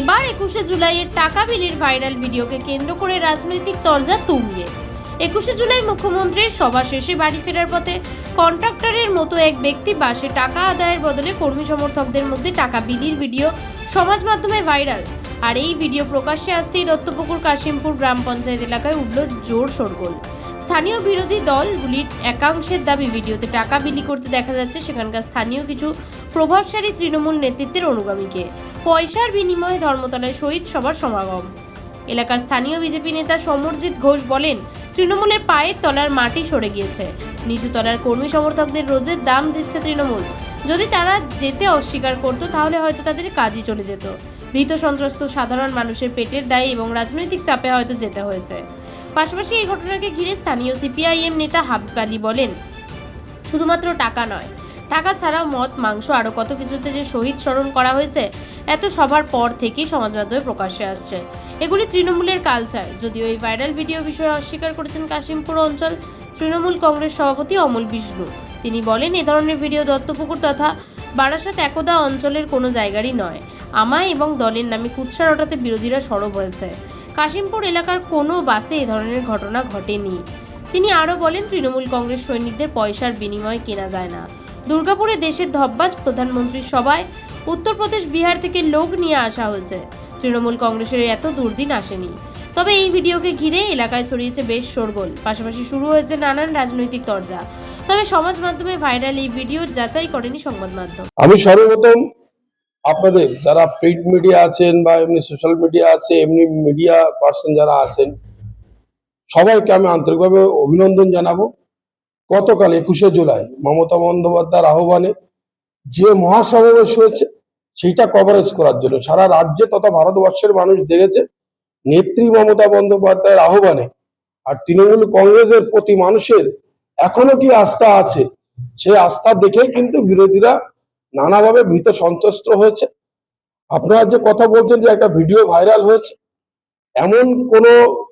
এবার একুশে জুলাইয়ের টাকা বিলির ভাইরাল ভিডিওকে কেন্দ্র করে রাজনৈতিক তরজা তুঙ্গে। একুশে জুলাই মুখ্যমন্ত্রীর সভা শেষে বাড়ি ফেরার পথে কন্ট্রাক্টরের মতো এক ব্যক্তি বাসে টাকা আদায়ের বদলে কর্মী সমর্থকদের মধ্যে টাকা বিলির ভিডিও সমাজ মাধ্যমে ভাইরাল। আর এই ভিডিও প্রকাশ্যে আসতেই দত্তপুকুর কাশিমপুর গ্রাম পঞ্চায়েত এলাকায় উঠল জোর শোরগোল। স্থানীয় বিরোধী দলগুলির একাংশের দাবি, ভিডিওতে টাকা বিলি করতে দেখা যাচ্ছে সেখানকার স্থানীয় কিছু প্রভাবশালী তৃণমূল নেতৃত্বের অনুগামীকে। পয়সার বিনিময়ে ধর্মতলায় শহীদ সভার সমাগম। এলাকার স্থানীয় বিজেপি নেতা সমরজিৎ ঘোষ বলেন, তৃণমূলের পায়ের তলার মাটি সরে গিয়েছে। নিচু তলার কর্মী সমর্থকদের রোজের দাম দিচ্ছে তৃণমূল। যদি তারা যেতে অস্বীকার করতো, তাহলে হয়তো তাদের কাজই চলে যেত। ভীত সন্ত্রস্ত সাধারণ মানুষের পেটের দায় এবং রাজনৈতিক চাপে হয়তো যেতে হয়েছে। পাশাপাশি এই ঘটনাকে ঘিরে স্থানীয় সিপিআইএম নেতা হাবিব আলী বলেন, শুধুমাত্র টাকা নয়, টাকা ছাড়াও মদ, মাংস, আরও কত কিছুতে যে শহীদ স্মরণ করা হয়েছে এত সবার পর থেকেই সমাজ মাধ্যমে প্রকাশ্যে আসছে। এগুলি তৃণমূলের কালচার যদিও এই ভাইরাল ভিডিও বিষয়ে অস্বীকার করেছেন কাশিমপুর অঞ্চল তৃণমূল কংগ্রেস সভাপতি অমল বিষ্ণু। তিনি বলেন, এ ধরনের ভিডিও দত্তপুকুর তথা বারাসাত একদা অঞ্চলের কোনো জায়গারই নয়। আমায় এবং দলের নামে কুৎসা রটাতে বিরোধীরা সরব হয়েছে। কাশিমপুর এলাকার কোনো বাসে এ ধরনের ঘটনা ঘটেনি। তিনি আরও বলেন, তৃণমূল কংগ্রেস সৈনিকদের পয়সার বিনিময়ে কেনা যায় না। দুর্গাপুরে দেশের ঢব্বাজ প্রধানমন্ত্রীর সভায় উত্তরপ্রদেশ, বিহার থেকে লোক নিয়ে আসা হয়েছে। তৃণমূল কংগ্রেসের এত দুর্দিন আসেনি। তবে এই ভিডিওকে ঘিরে এলাকায় ছড়িয়েছে বেশ শোরগোল। পাশাপাশি শুরু হয়েছে নানান রাজনৈতিক তরজা। তবে সমাজ মাধ্যমে ভাইরাল এই ভিডিও যাচাই করেনি সংবাদ মাধ্যম। আমি সর্বপ্রথম আপনাদের যারা প্রিন্ট মিডিয়া আছেন বা এমনি সোশ্যাল মিডিয়া আছে, এমনি মিডিয়া পার্সন যারা আছেন, সবাইকে আমি আন্তরিকভাবে অভিনন্দন জানাব। গতকাল একুশে জুলাই মমতা বন্দ্যোপাধ্যায়ের আহ্বানে যে মহাসমাবেশ হয়েছে, সেইটা কভারেজ করার জন্য। সারা রাজ্যে তথা ভারতবর্ষের মানুষ দেখেছে, নেত্রী মমতা বন্দ্যোপাধ্যায়ের আহ্বানে আর তৃণমূল কংগ্রেসের প্রতি মানুষের এখনও কি আস্থা আছে? সেই আস্থা দেখেই কিন্তু বিরোধীরা নানাভাবে ভীত সন্ত্রস্ত হয়েছে। আপনারা যে কথা বলছেন যে একটা ভিডিও ভাইরাল হয়েছে, এমন কোন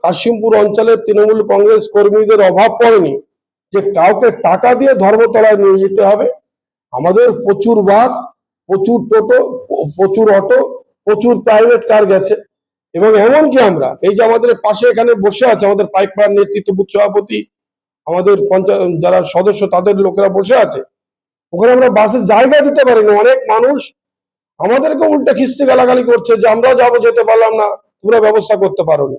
কাশিমপুর অঞ্চলের তৃণমূল কংগ্রেস কর্মীদের অভাব পড়েনি যে কাউকে টাকা দিয়ে ধর্মতলায় নিয়ে যেতে হবে? আমাদের প্রচুর বাস, প্রচুর টোটো, প্রচুর অটো, প্রচুর প্রাইভেট কার গেছে। এবং এমনকি আমরা, এই যে আমাদের পাশে এখানে বসে আছে আমাদের পাইকপাড়ার নেতৃত্ব বুথ সভাপতি, আমাদের পঞ্চায়েত, যারা সদস্য তাদের লোকেরা বসে আছে। ওখানে আমরা বাসে জায়গা দিতে পারি না অনেক মানুষ আমাদেরকে উল্টা খিস্তি গালাগালি করছে যে আমরা যাব যেতে পারলাম না, তোমরা ব্যবস্থা করতে পারো না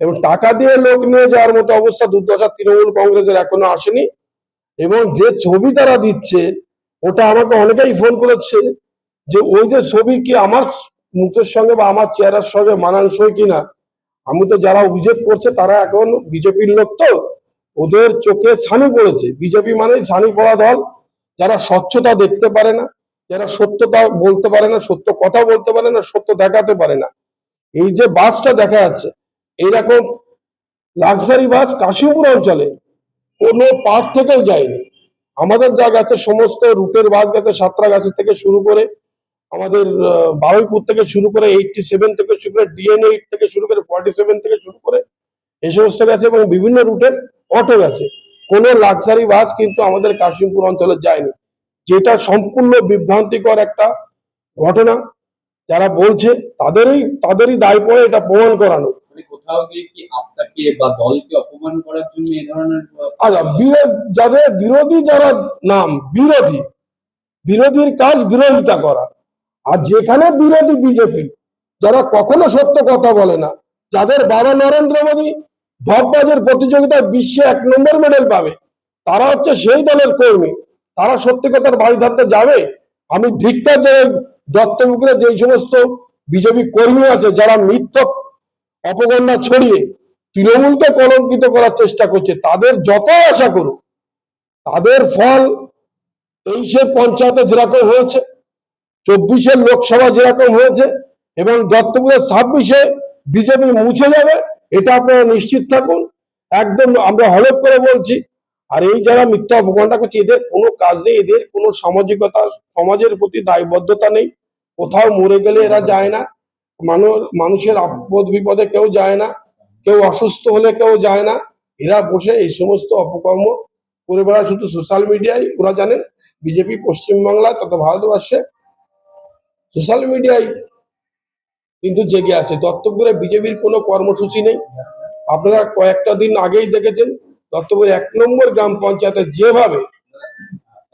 এবং টাকা দিয়ে লোক নিয়ে যাওয়ার মতো অবস্থা দুর্দশা তৃণমূল কংগ্রেসের এখনও আসেনি। এবং যে ছবি তারা দিচ্ছে ওটা আমাকে অনেকেই ফোন করেছে যে, ওই যে ছবি কি আমার মুখের সঙ্গে বা আমার চেহারার সঙ্গে মানানসই কিনা? আমি তো যারা অভিযোগ করছে তারা এখন বিজেপির লোক তো, ওদের চোখে ছানি পড়েছে। বিজেপি মানেই ছানি পড়া দল। যারা স্বচ্ছতা দেখতে পারে না, যারা সত্যতা বলতে পারে না, সত্য কথা বলতে পারে না, সত্য দেখাতে পারে না। এই যে বাসটা দেখা যাচ্ছে এইরকম লাক্সারি বাস কাশিমপুর অঞ্চলে কোনো পার্ক থেকেও যায়নি। আমাদের যা গেছে, সমস্ত রুটের বাস গেছে গাছের থেকে শুরু করে আমাদের বারুইপুর থেকে শুরু করে এইটটি সেভেন থেকে শুরু করে ডিএন এইট থেকে শুরু করে ফর্টি সেভেন থেকে শুরু করে এই সমস্ত গেছে এবং বিভিন্ন রুটের অটো গেছে। কোনো লাক্সারি বাস কিন্তু আমাদের কাশিমপুর অঞ্চলে যায়নি। যেটা সম্পূর্ণ বিভ্রান্তিকর একটা ঘটনা, যারা বলছে, তাদেরই তাদেরই দায় পড়ে এটা প্রমাণ করানো। মানে কোথাও গিয়ে কি আচ্ছা যাদের, বিরোধী যারা নাম, বিরোধী, বিরোধীর কাজ বিরোধিতা করা। আর যেখানে বিরোধী বিজেপি, যারা কখনো সত্য কথা বলে না, যাদের বাবা নরেন্দ্র মোদী প্রতিযোগিতায় বিশ্বে এক নম্বর মেডেল পাবে, তারা হচ্ছে সেই দলের কর্মী। তারা সত্যি কথার বাড়ি ধরতে যাবে? আমি ধিক্কার যে দত্তপুকুরে যে সমস্ত বিজেপি কর্মী আছে, যারা মিথ্য অপগণ্যা ছড়িয়ে তৃণমূলকে কলঙ্কিত করার চেষ্টা করছে, তাদের যত আশা করুক, তাদের ফল তেইশের পঞ্চায়েতে যেরকম হয়েছে, চব্বিশের লোকসভা যেরকম হয়েছে, এবং দত্তপুরের ছাব্বিশে বিজেপি মুছে যাবে, এটা আপনারা নিশ্চিত থাকুন। একদম আমরা হলফ করে বলছি, আর এই যারা মিথ্যা অপমানটা করছে, এদের কোনো কাজ নেই, এদের কোনো সামাজিকতা, সমাজের প্রতি দায়বদ্ধতা নেই। কোথাও মরে গেলে এরা যায় না, মানুষ মানুষের আপদ বিপদে কেউ যায় না। কেউ অসুস্থ হলে কেউ যায় না। এরা বসে এই সমস্ত অপকর্ম করে বেড়ায়। শুধু সোশ্যাল মিডিয়ায় ওরা জানেন। বিজেপি পশ্চিমবাংলা তথা ভারতবর্ষে সোশ্যাল মিডিয়ায় কিন্তু জেগে আছে। দত্তপুরে বিজেপির কোনো কর্মসূচি নেই। আপনারা কয়েকটা দিন আগেই দেখেছেন দত্তপুর এক নম্বর গ্রাম পঞ্চায়েতে যেভাবে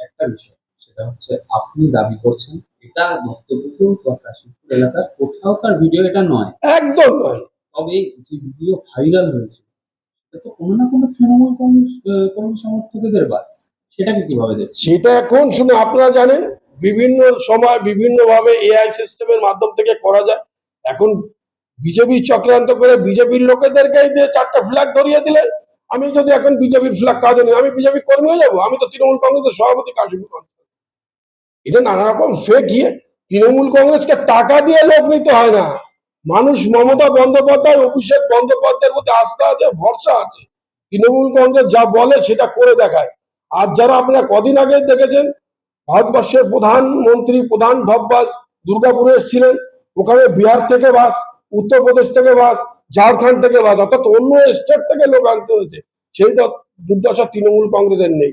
একটা বিষয় সেটা হচ্ছে আপনি দাবি করছেন এটা বা কাশীপুর এলাকার? কোথাওকার ভিডিও এটা নয়। একদম নয়। তবে যে ভিডিও ভাইরাল হয়েছে, সেটা তো কোনো না কোনো তৃণমূল কর্মী সমর্থকদের বাস। সেটাকে কীভাবে দেখছেন? সেটা এখন শুনে আপনারা জানেন, বিভিন্ন সময় বিভিন্ন ভাবে এআই সিস্টেমের মাধ্যম থেকে করা যায়। এখন বিজেপি চক্রান্ত করে বিজেপির লোকেদেরকেই দিয়ে চারটা ফ্ল্যাগ ধরিয়ে দিলে, আমি যদি এখন বিজেপির ফ্ল্যাগ কাঁধে নিই, আমি বিজেপি কর্মী হয়ে যাব? আমি তো তৃণমূল কংগ্রেসের সভাপতি অঞ্চল। এটা নানা রকম ফেক গিয়ে তৃণমূল কংগ্রেসকে টাকা দিয়ে লোক নিতে হয় না। মানুষ মমতা বন্দ্যোপাধ্যায়, অভিষেক বন্দ্যোপাধ্যায়ের মধ্যে আস্থা আছে, ভরসা আছে। তৃণমূল কংগ্রেস যা বলে সেটা করে দেখায়। আর যারা আপনারা কদিন আগে দেখেছেন, ভারতবর্ষের প্রধানমন্ত্রী, প্রধান ঢপবাজ দুর্গাপুরে এসেছিলেন, ওখানে বিহার থেকে বাস, উত্তরপ্রদেশ থেকে বাস, ঝাড়খণ্ড থেকে বাস, অর্থাৎ অন্য স্টেট থেকে লোক আনতে হয়েছে। সেই দুর্দশা তৃণমূল কংগ্রেসের নেই।